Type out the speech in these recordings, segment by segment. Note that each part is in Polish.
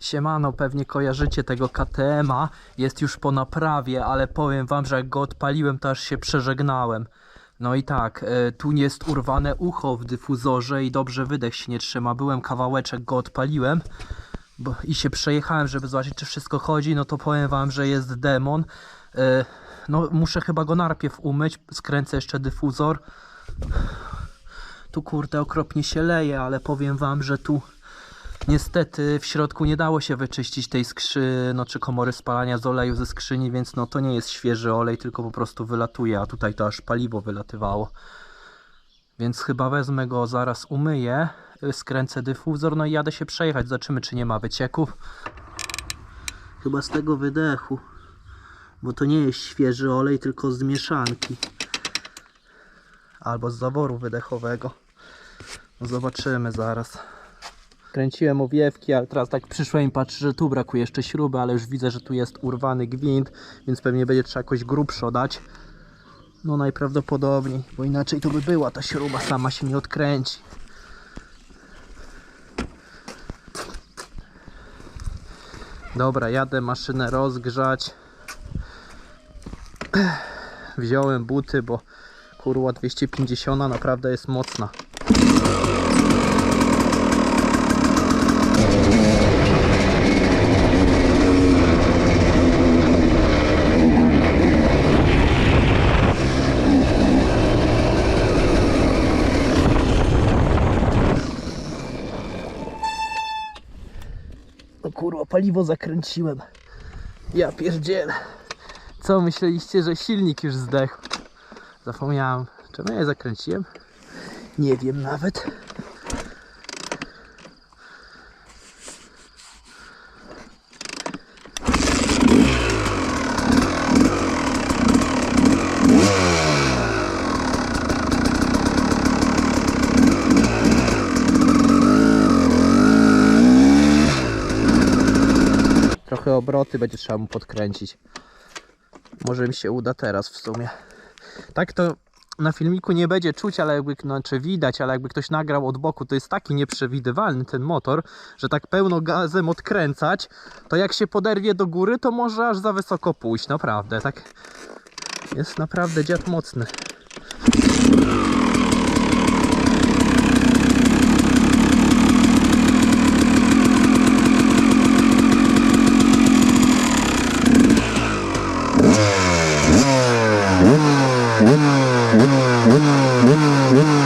Siemano, pewnie kojarzycie tego KTM-a. Jest już po naprawie, ale powiem wam, że jak go odpaliłem, to aż się przeżegnałem. No i tak, e, tu jest urwane ucho w dyfuzorze i dobrze wydech się nie trzyma. Byłem kawałeczek, go odpaliłem bo, i się przejechałem, żeby zobaczyć, czy wszystko chodzi. No to powiem wam, że jest demon. E, No, muszę chyba go najpierw umyć. Skręcę jeszcze dyfuzor. Tu kurde okropnie się leje, ale powiem wam, że tu niestety w środku nie dało się wyczyścić tej skrzy, no czy komory spalania z oleju ze skrzyni, więc no to nie jest świeży olej, tylko po prostu wylatuje, a tutaj to aż paliwo wylatywało. Więc chyba wezmę go, zaraz umyję, y, skręcę dyfuzor, no i jadę się przejechać, zobaczymy czy nie ma wycieków. Chyba z tego wydechu, bo to nie jest świeży olej, tylko z mieszanki. Albo z zaworu wydechowego. No zobaczymy zaraz. Kręciłem owiewki, ale teraz tak przyszłem i patrzę, że tu brakuje jeszcze śruby, ale już widzę, że tu jest urwany gwint, więc pewnie będzie trzeba jakoś grubszo dać. No najprawdopodobniej, bo inaczej to by była ta śruba, sama się nie odkręci. Dobra, jadę maszynę rozgrzać. Wziąłem buty, bo kurwa 250 naprawdę jest mocna. No kurwa, paliwo zakręciłem. Ja pierdzielę. Co myśleliście, że silnik już zdechł? Zapomniałem. Czemu ja je zakręciłem? Nie wiem nawet. Trochę obroty będzie trzeba mu podkręcić. Może mi się uda teraz w sumie. Tak to na filmiku nie będzie czuć, ale jakby, znaczy widać, ale jakby ktoś nagrał od boku, to jest taki nieprzewidywalny ten motor, że tak pełno gazem odkręcać, to jak się poderwie do góry, to może aż za wysoko pójść, naprawdę, tak jest naprawdę dziad mocny. Mm-hmm.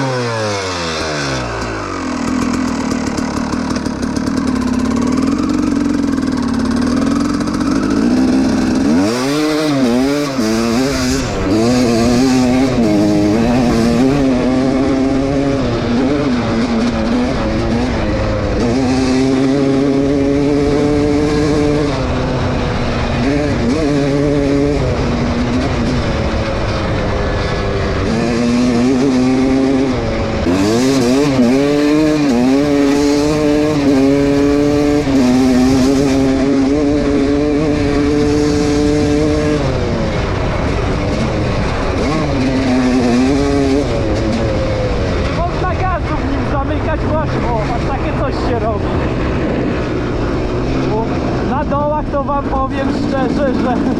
es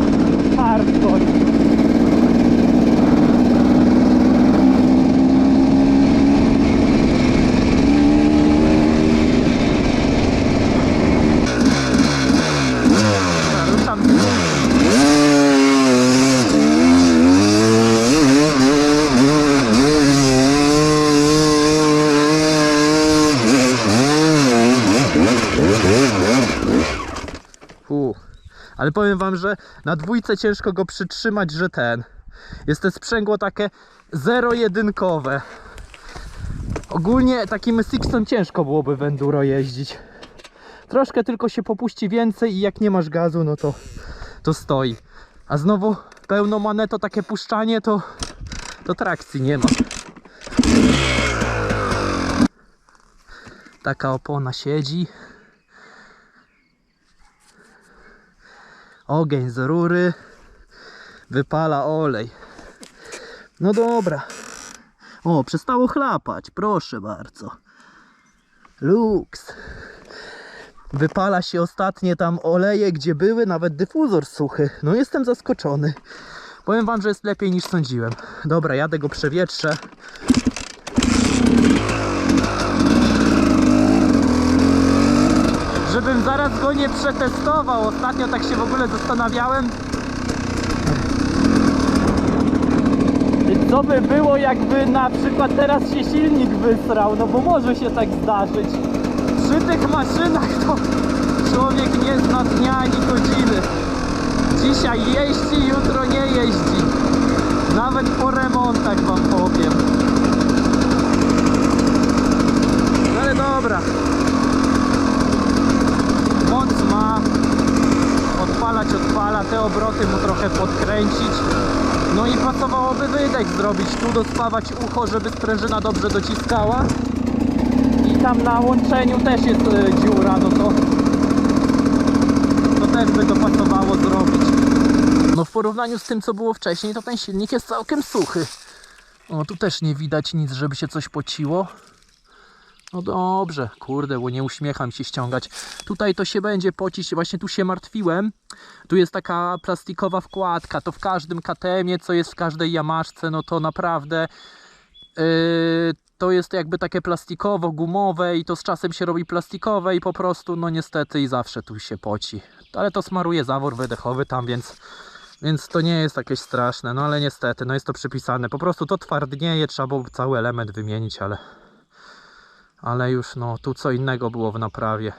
Ale powiem wam, że na dwójce ciężko go przytrzymać, że ten. Jest to sprzęgło takie zero-jedynkowe. Ogólnie takim Sixem ciężko byłoby w enduro jeździć. Troszkę tylko się popuści więcej i jak nie masz gazu, no to, to stoi. A znowu pełno maneto takie puszczanie, to, to trakcji nie ma. Taka opona siedzi. Ogień z rury, wypala olej. No dobra. O, przestało chlapać, proszę bardzo. Lux. Wypala się ostatnie tam oleje, gdzie były, nawet dyfuzor suchy. No jestem zaskoczony. Powiem wam, że jest lepiej niż sądziłem. Dobra, jadę go przewietrzę. Żebym zaraz go nie przetestował. Ostatnio tak się w ogóle zastanawiałem. Co by było, jakby na przykład teraz się silnik wysrał? No bo może się tak zdarzyć. Przy tych maszynach to człowiek nie zna dnia ani godziny. Dzisiaj jeździ, jutro nie jeździ. Nawet po remontach wam powiem. No ale dobra. Moc ma. Odpalać odpala, te obroty mu trochę podkręcić. No i pasowałoby wydech zrobić, tu dospawać ucho, żeby sprężyna dobrze dociskała. I tam na łączeniu też jest e, dziura, no to to też by to pasowało zrobić. No w porównaniu z tym, co było wcześniej, to ten silnik jest całkiem suchy. O, tu też nie widać nic, żeby się coś pociło. No dobrze, kurde, bo nie uśmiecham się ściągać. Tutaj to się będzie pocić, właśnie tu się martwiłem. Tu jest taka plastikowa wkładka, to w każdym KTM-ie, co jest w każdej Yamaszce, no to naprawdę yy, to jest jakby takie plastikowo-gumowe i to z czasem się robi plastikowe i po prostu, no niestety i zawsze tu się poci. Ale to smaruje zawór wydechowy tam, więc, więc to nie jest jakieś straszne, no ale niestety, no jest to przypisane. Po prostu to twardnieje, trzeba było cały element wymienić, ale ale już no tu co innego było w naprawie.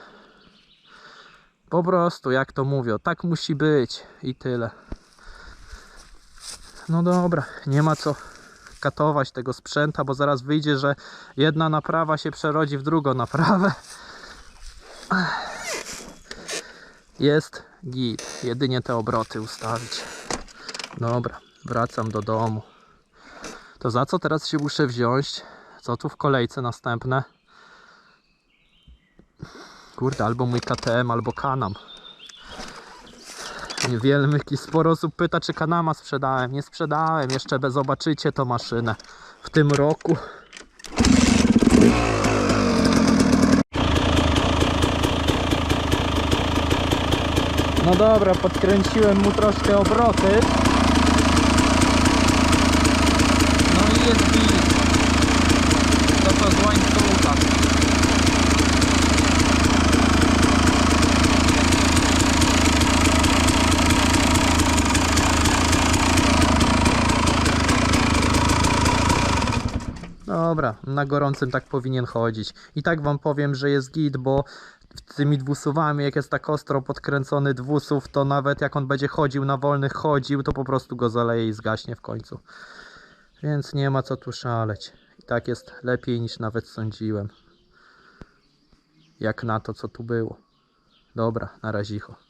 Po prostu, jak to mówią, tak musi być i tyle. No dobra, nie ma co katować tego sprzęta, bo zaraz wyjdzie, że jedna naprawa się przerodzi w drugą naprawę. Jest git, jedynie te obroty ustawić. Dobra, wracam do domu. To za co teraz się muszę wziąć? Co tu w kolejce następne? Kurde, albo mój KTM, albo Kanam. Wiele sporo osób pyta, czy Kanama sprzedałem. Nie sprzedałem, jeszcze bez zobaczycie tą maszynę w tym roku. No dobra, podkręciłem mu troszkę obroty. No i jest git. To to z łańcucha. Dobra, na gorącym tak powinien chodzić. I tak wam powiem, że jest git, bo tymi dwusuwami, jak jest tak ostro podkręcony dwusów, to nawet jak on będzie chodził na wolnych chodził, to po prostu go zaleje i zgaśnie w końcu. Więc nie ma co tu szaleć. I tak jest lepiej niż nawet sądziłem. Jak na to, co tu było. Dobra, na razicho.